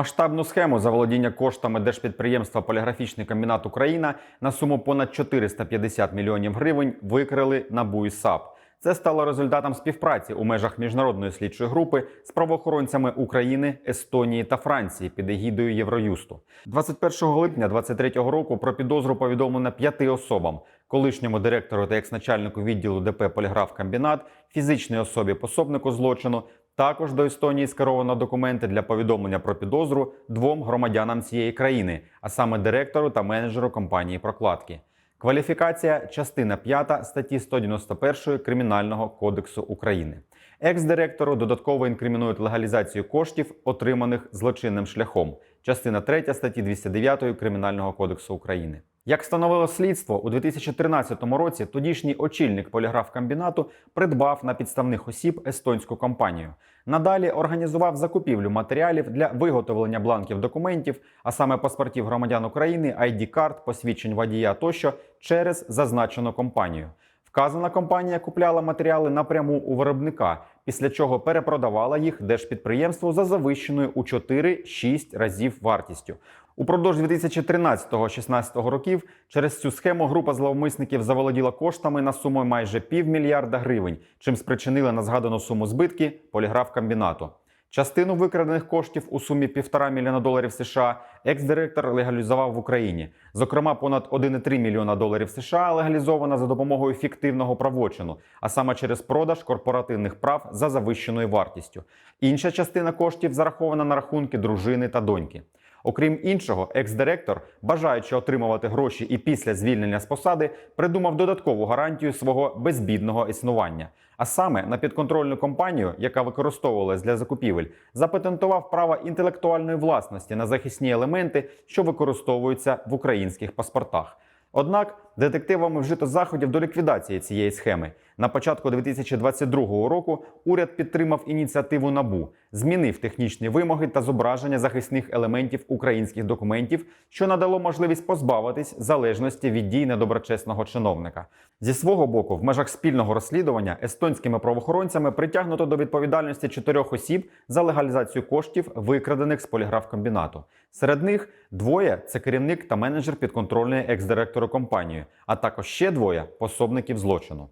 Масштабну схему заволодіння коштами держпідприємства Поліграфічний комбінат Україна на суму понад 450 мільйонів гривень викрили НАБУ і САП. Це стало результатом співпраці у межах міжнародної слідчої групи з правоохоронцями України, Естонії та Франції під егідою Євроюсту. 21 липня 2023 року про підозру повідомлено п'яти особам: колишньому директору та екс-начальнику відділу ДП Поліграфкомбінат, фізичній особі пособнику злочину. Також до Естонії скеровано документи для повідомлення про підозру двом громадянам цієї країни, а саме директору та менеджеру компанії прокладки. Кваліфікація частина 5 статті 191 Кримінального кодексу України. Екс-директору додатково інкримінують легалізацію коштів, отриманих злочинним шляхом. Частина 3 статті 209 Кримінального кодексу України. Як встановило слідство, у 2013 році тодішній очільник поліграфкомбінату придбав на підставних осіб естонську компанію. Надалі організував закупівлю матеріалів для виготовлення бланків документів, а саме паспортів громадян України, ID-карт, посвідчень водія тощо через зазначену компанію. Вказана компанія купляла матеріали напряму у виробника, після чого перепродавала їх держпідприємству за завищеною у 4-6 разів вартістю. Упродовж 2013-16 років через цю схему група зловмисників заволоділа коштами на суму майже півмільярда гривень, чим спричинила на згадану суму збитки поліграфкомбінату. Частину викрадених коштів у сумі 1,5 мільйона доларів США екс-директор легалізував в Україні. Зокрема, понад 1,3 мільйона доларів США легалізовано за допомогою фіктивного правочину, а саме через продаж корпоративних прав за завищеною вартістю. Інша частина коштів зарахована на рахунки дружини та доньки. Окрім іншого, екс-директор, бажаючи отримувати гроші і після звільнення з посади, придумав додаткову гарантію свого безбідного існування. А саме на підконтрольну компанію, яка використовувалась для закупівель, запатентував право інтелектуальної власності на захисні елементи, що використовуються в українських паспортах. Однак детективами вжито заходів до ліквідації цієї схеми. На початку 2022 року уряд підтримав ініціативу НАБУ, змінив технічні вимоги та зображення захисних елементів українських документів, що надало можливість позбавитись залежності від дій недоброчесного чиновника. Зі свого боку, в межах спільного розслідування естонськими правоохоронцями притягнуто до відповідальності чотирьох осіб за легалізацію коштів, викрадених з поліграфкомбінату. Серед них двоє це керівник та менеджер підконтрольної екс-директора компанії, а також ще двоє пособників злочину.